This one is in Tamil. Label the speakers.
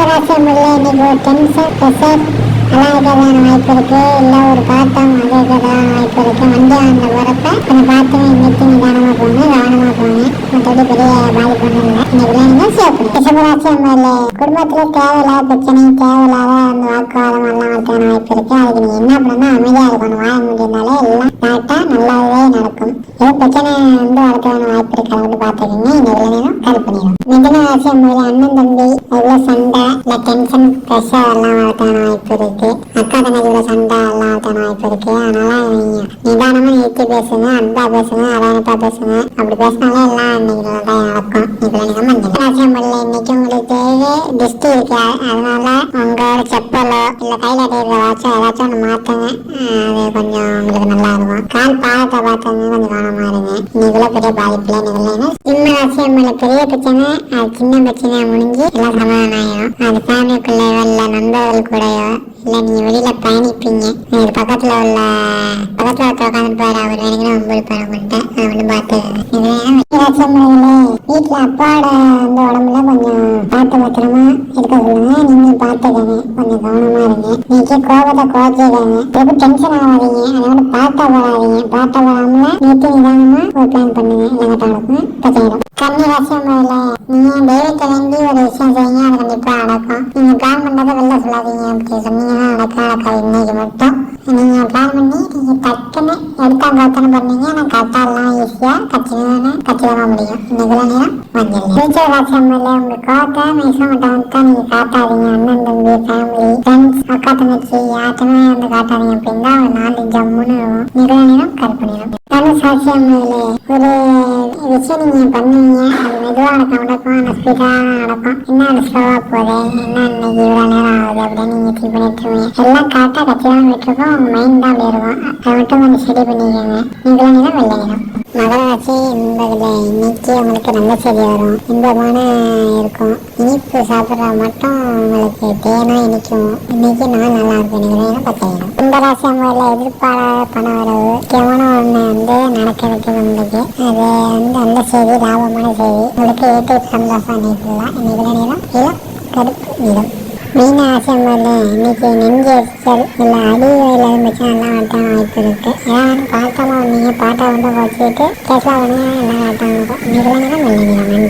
Speaker 1: மேஷராசி முல்லை இன்னைக்கு ஒரு டென்ஷன் ப்ரெஷர் எல்லாம் இருக்கிறதான வாய்ப்பு இருக்கு இல்லை ஒரு பாத்தம் அது இருக்கிறதான வாய்ப்பு இருக்கு வண்டி அந்த வரப்ப அந்த பாத்தம் இன்னைக்கு நிதானமா போங்க கவனமா போங்க மற்றபடி பெரிய பாதிப்பு ஒன்றும் இல்லை இன்னைக்கு நீங்க சேஃப் ரிஷபராசி முல்லை குடும்பத்துல தேவையில்லாத பிரச்சனை தேவையில்லாத அந்த வாக்குவாதம் எல்லாம் வரதுக்கான வாய்ப்பு இருக்கு அதுக்கு நீங்க என்ன பண்ணணும்? அமைதியா இருக்கணும் வாய முடியிருந்தாலே எல்லாம் கரெக்டா நல்லாவே நடக்கும். பிரச்சனை வந்து வரதுக்கான வாய்ப்பு இருக்கு அதை வந்து பார்த்துக்கோங்க. இந்த விளைநிலம் கல் பண்ணிடும் மிதன ராசி முல்லை அண்ணன் தம்பி அதுல சண்டை இல்ல டென்ஷன் ப்ரெஷர் எல்லாம் வரதுக்கான வாய்ப்பு இருக்கு. அக்கா தங்கச்சியோட சண்டை எல்லாம் வரதுக்கான வாய்ப்பு இருக்கு. அதனால நீங்க நிதானமா நிறுத்தி பேசுங்க அன்பா பேசுங்க அரவணைப்பா பேசுங்க. அப்படி பேசினாலே எல்லாம் இன்னைக்கு தான் நடக்கும். இப்ப நீங்க மஞ்சள் ராசியம் பண்ணல இன்னைக்கு உங்களுக்கு தேவை இருக்கு. அதனால உங்களோட செப்பலோ இல்ல கையில அடையிற வாட்சோ ஏதாச்சும் ஒன்று மாத்துங்க. அது கொஞ்சம் உங்களுக்கு நல்லா இருக்கும். கால் பாதத்தை பார்த்தாங்க கொஞ்சம் கவனமா பெரிய பாதிப்பு இல்லை சிம்ம ராசி பண்ணல பெரிய பிரச்சனை அது சின்ன பிரச்சனையா முடிஞ்சு எல்லாம் சமாதானம் ஆயிடும் அது ஃபேமிலிக்குள்ளேயோ இல்ல நண்பர்கள் கூடயோ இல்ல நீங்க வெளியில பயணிப்பீங்க. இது பக்கத்துல உள்ள பக்கத்துல ஒருத்தர் உட்காந்து பாரு அவர் வேணுங்கன்னா உங்களுக்கு பாரு உங்கள்கிட்ட அதை மட்டும் பார்த்துக்கோங்க. வீட்டுல அப்பாவோட அந்த உடம்புல கொஞ்சம் பார்த்து பத்திரமா இருக்க சொல்லுங்க. நீங்க பார்த்துக்கங்க. கொஞ்சம் கவனமா இருங்க. நீங்க கோபத்தை குறைச்சிக்கங்க. ரொம்ப டென்ஷன் ஆகாதீங்க. அதோட பாட்டா வராதீங்க பாட்டா வராமல நேற்று நிதானமா ஒரு பிளான் பண்ணுங்க. இல்லைங்க நடக்கும் பிரச்சனை கன்னி ராசியம் முதல்ல நீங்க தெய்வத்தை வேண்டி ஒரு விஷயம் செய்யுங்க அது கண்டிப்பா நடக்கும் நீங்க பிளான் வெளில சொல்லாதீங்க. அப்படி சொன்னீங்கன்னா நடக்க நடக்காது இன்னைக்கு மட்டும். நீங்க பிளான் பண்ணி நீங்க டக்குன்னு எடுத்தா கத்தனை பண்ணீங்க. நான் கரெக்டா எல்லாம் ஈஸியா கச்சிதமான கச்சிதமா முடியும். இன்னைக்கு நேரம் மஞ்சள் ஃபியூச்சர் ராசியம் முதல்ல உங்க மட்டும் நீங்க காட்டாதீங்க அண்ணன் தம்பி ஃபேமிலி அக்கா தங்கச்சி யார்ட்டுமே வந்து காட்டாதீங்க அப்படின்னா ஒரு நாலு ஜம்முன்னு நிகழ நேரம் கற்பனையும் தனுஷ் ராசியம் ஒரு விஷயம் நீங்க பண்ணுவீங்க அது மெதுவா நடக்க நடக்கும் ஆனால் ஸ்பீடாக நடக்கும் என்ன அது ஸ்லோவா போகுது என்ன இன்னைக்கு இவ்வளோ நேரம் ஆகுது அப்படின்னு நீங்க திங்க் பண்ணிட்டு இருக்கீங்க எல்லாம் கரெக்டாக தான் விட்டுருக்கோம். உங்க மைண்ட் தான் அப்படி இருக்கும். அதை மட்டும் கொஞ்சம் ஸ்டடி பண்ணிக்கோங்க. நீங்கள நேரம் வெள்ளை நேரம். மகராசி என்பதுல இன்னைக்கு உங்களுக்கு நல்ல செய்தி வரும். இன்பமான இருக்கும். இனிப்பு சாப்பிட்றா மட்டும் உங்களுக்கு தேனா இனிக்கும். இன்னைக்கு நாள் நல்லா இருக்கும் நினைக்கிறேன் பத்தாயிரம் இந்த ராசி அம்மாவில் எதிர்பாராத பண வரவு. முக்கியமான ஒன்று வந்து நடக்க வைக்கும் உங்களுக்கு. அது வந்து நல்ல செய்தி லாபமான செய்தி. உங்களுக்கு ஏற்ற சந்தோஷம் இன்னைக்கு இன்னைக்கு நேரம் இளம் கருப்பு நிறம் மீன ஆசையில் இன்னைக்கு நெஞ்சு எரிச்சல் இல்லை அடி வயலில் இருந்துச்சு நல்லா வாய்ப்பு இருக்கு ஏன் பார்த்தமா? வந்தீங்க பாட்டா வந்து வச்சுட்டு கேஸ்லாம் வந்து நல்லா வட்டாங்க இன்னைக்கு நேரம் வெள்ளை நன்றி.